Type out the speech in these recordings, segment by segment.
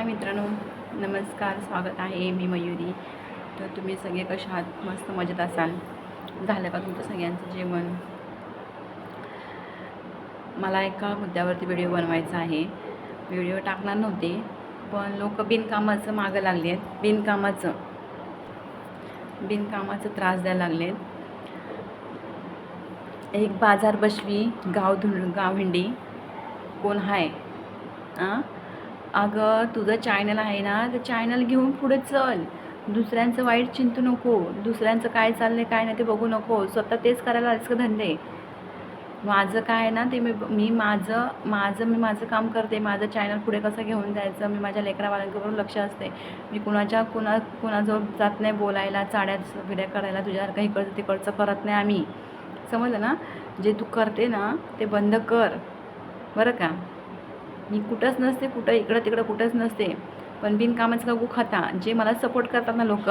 हाय मित्रांनो नमस्कार स्वागत आहे मी मयुरी. तर तुम्ही सगळे कशा आहात? मस्त मजेत असाल? झालं का तुमचं सगळ्यांचं जेवण? मला एका मुद्द्यावरती व्हिडिओ बनवायचा आहे. व्हिडिओ टाकणार नव्हते पण लोक बिनकामाचं मागं लागले आहेत बिनकामाचं. बिनकामाचं त्रास द्यायला लागलेत. एक बाजार बसवी गाव धुंड गावहिंडी कोण आहे हां अगं तुझं चॅनल आहे ना ते चॅनल घेऊन पुढे चल. दुसऱ्यांचं वाईट चिंतू नको. दुसऱ्यांचं काय चाललंय काय नाही ते बघू नको. स्वतः तेच करायला आलेस का धंदे? माझं काय आहे ना ते मी मी माझं माझं मी माझं काम करते. माझं चॅनल पुढे कसं घेऊन जायचं मी माझ्या लेकरावाल्यांकडून लक्ष असते. मी कुणाच्या कुणा कुणाजवळ जात नाही बोलायला चाड्या फिड्या करायला तुझ्यासारखं इकडचं तिकडचं करत नाही आम्ही. समजलं ना? जे तू करते ना ते बंद कर. बरं का? मी कुठंच नसते कुठं इकडं तिकडं कुठंच नसते. पण बिनकामाचं का गु खाता? जे मला सपोर्ट करतात ना लोक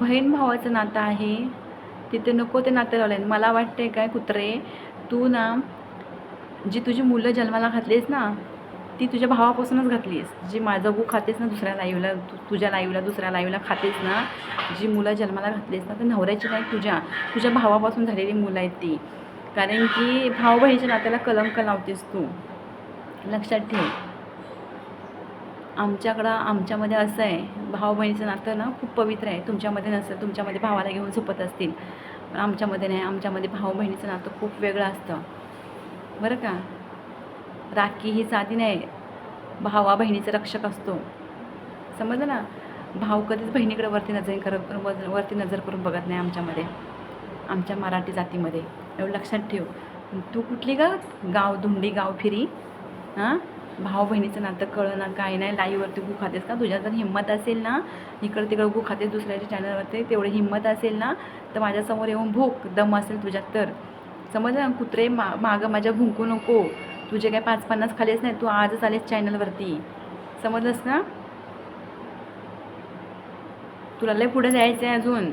बहीण भावाचं नातं आहे तिथे नको ते नातं लावलं मला वाटते काय कुत्रे तू ना जी तुझी मुलं जन्माला घातलीस ना ती तुझ्या भावापासूनच घातलीस. जी माझं गु खातेस ना दुसऱ्या लाईवला तुझ्या लाईवला दुसऱ्या लाईवला खातेस ना जी मुलं जन्माला घातलीस ना तर नवऱ्याची नाही तुझ्या तुझ्या भावापासून झालेली मुलं आहेत ती. कारण की भाऊ बहिणीच्या नात्याला कलंक लावतेस तू? लक्षात ठेव. आमच्याकडं आमच्यामध्ये असं आहे भाऊ बहिणीचं नातं ना खूप पवित्र आहे. तुमच्यामध्ये नसेल तुमच्यामध्ये भावाला घेऊन झोपत असतील. पण आमच्यामध्ये नाही आमच्यामध्ये भाऊ बहिणीचं नातं खूप वेगळं असतं. बरं का? राखी ही साधी नाही. भावा बहिणीचं रक्षक असतो. समजलं ना? भाऊ कधीच बहिणीकडे वरती नजर करत वरती नजर करून बघत नाही आमच्यामध्ये. आमच्या मराठी जातीमध्ये. एवढं लक्षात ठेव. तू कुठली का गाव धुंडी गाव फिरी. हां? भाऊ बहिणीचं नातं कळं ना काय नाही. लाईवरती गु खातेस का? तुझ्या जर हिंमत असेल ना इकडं तिकडं गु खातेस दुसऱ्याच्या चॅनलवरती तेवढी हिंमत असेल ना तर माझ्यासमोर येऊन भूक दम असेल तुझ्यात तर. समज ना कुत्रे मा मागं माझ्या भुंकू नको. तुझे काय पाच पन्नास खालीच नाही तू आजच आलेस चॅनलवरती समजलंस ना? तुला लय पुढे जायचं आहे अजून.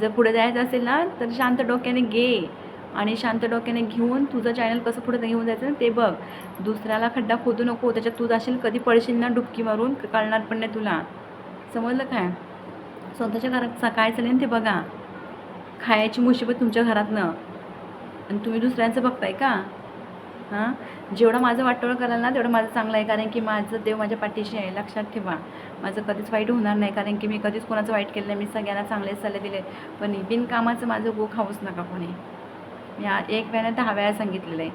जर पुढे जायचं असेल ना तर शांत डोक्याने घे. आणि शांत डोक्याने घेऊन तुझं चॅनल कसं पुढे घेऊन जायचं ते बघ. दुसऱ्याला खड्डा खोदू नको त्याच्यात तू जाशील कधी पडशील ना डुबकी मारून कळणार पण नाही तुला. समजलं काय? स्वतःच्या घरात काय चालेल ते बघा. खायची मुशिबत तुमच्या घरातनं. आणि तुम्ही दुसऱ्यांचं बघताय का? हां? जेवढं माझं वाटवळ कराल ना तेवढं माझं चांगलं आहे. कारण की माझं देव माझ्या पाठीशी आहे. लक्षात ठेवा. माझं कधीच वाईट होणार नाही. कारण की मी कधीच कोणाचं वाईट केलं नाही. मी सगळ्यांना चांगले सल्ले दिले. पण बिनकामाचं माझं गो खाऊच नका कोणी. मी एक वेळा दहा वेळा सांगितलेलं आहे.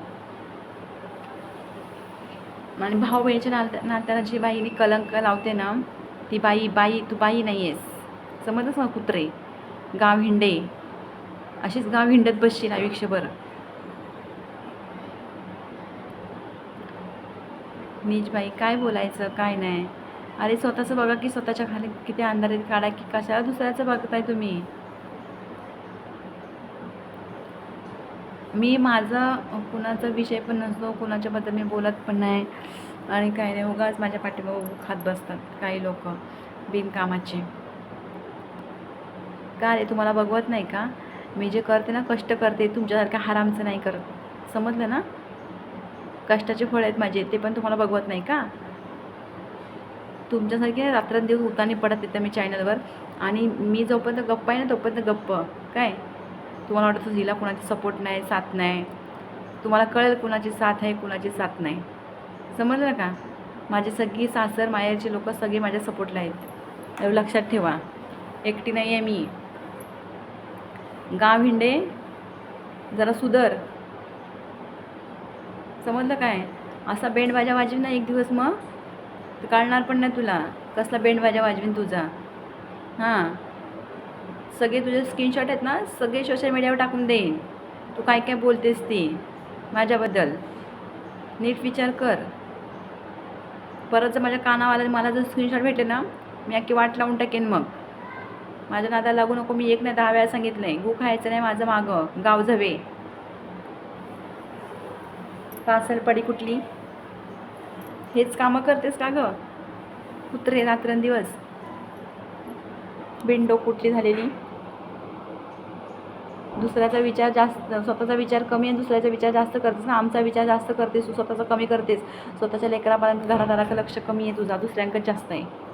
आणि भाऊ बहिणीच्या नात्या नात्याला जी बाई मी कलंक लावते ना ती बाई बाई तू बाई नाही आहेस समजच ना कुत्रे? गाव हिंडे. अशीच गाव हिंडत बसशील आयुष्यभर. नीच बाई काय बोलायचं काय नाही. अरे स्वतःचं बघा की स्वतःच्या खाली किती अंधारात काढा की कशाला दुसऱ्याचं बघताय तुम्ही? मी माझा कुणाचा विषय पण नसतो कुणाच्याबद्दल मी बोलत पण नाही. आणि काही नाही उगाच माझ्या पाठीमागं खात बसतात काही लोक बिनकामाचे. का रे तुम्हाला बघवत नाही का? मी जे करते ना कष्ट करते तुमच्यासारख्या हरामचं नाही करत. समजलं ना? कष्टाचे फळ आहेत माझे ते पण तुम्हाला बघवत नाही का? तुमच्यासारखे रात्रंदिवस उतानी पडत येतं मी चॅनलवर आणि मी जोपर्यंत गप्प आहे ना तोपर्यंत गप्प. काय? तुम्हाला वाटतं हिला कुणाची सपोर्ट नाही साथ नाही. तुम्हाला कळेल कुणाची साथ आहे कुणाची साथ नाही. समजलं का? माझी सगळी सासर माहेरची लोक सगळी माझ्या सपोर्टला आहेत. एवढं लक्षात ठेवा. एकटी नाही आहे मी. गाव हिंडे जरा सुधर. समजलं काय? असा बेंड बाजा वाजवीन ना एक दिवस मग? कळणार पण नाही तुला. कसला बेंड बाजा वाजवीन तुझा. हां. सगळे तुझे स्क्रीनशॉट आहेत ना सगळे सोशल मीडियावर टाकून देईन. तू काय काय बोलतेस ती माझ्याबद्दल. नीट विचार कर. परत जर माझ्या कानावाला मला जर स्क्रीनशॉट भेटले ना मी अख्खी वाट लावून टाकेन मग. माझ्या नादा लागू नको मी एक नाही दहा वेळा सांगितलं आहे गु खायचं नाही माझं मागं. गाव झवे पासल पडी कुठली? हेच कामं करतेस का गं? कुत्रे रात्रंदिवस. बिंडो कुठली झालेली? दुसऱ्याचा विचार जास्त स्वतःचा विचार कमी आणि दुसऱ्याचा विचार जास्त करतेस ना? आमचा विचार जास्त करतेस तू स्वतःचा कमी करतेस. स्वतःच्या लेकरापर्यंत घरादाराचं लक्ष कमी आहे तुझा दुसऱ्यांकडे जास्त आहे.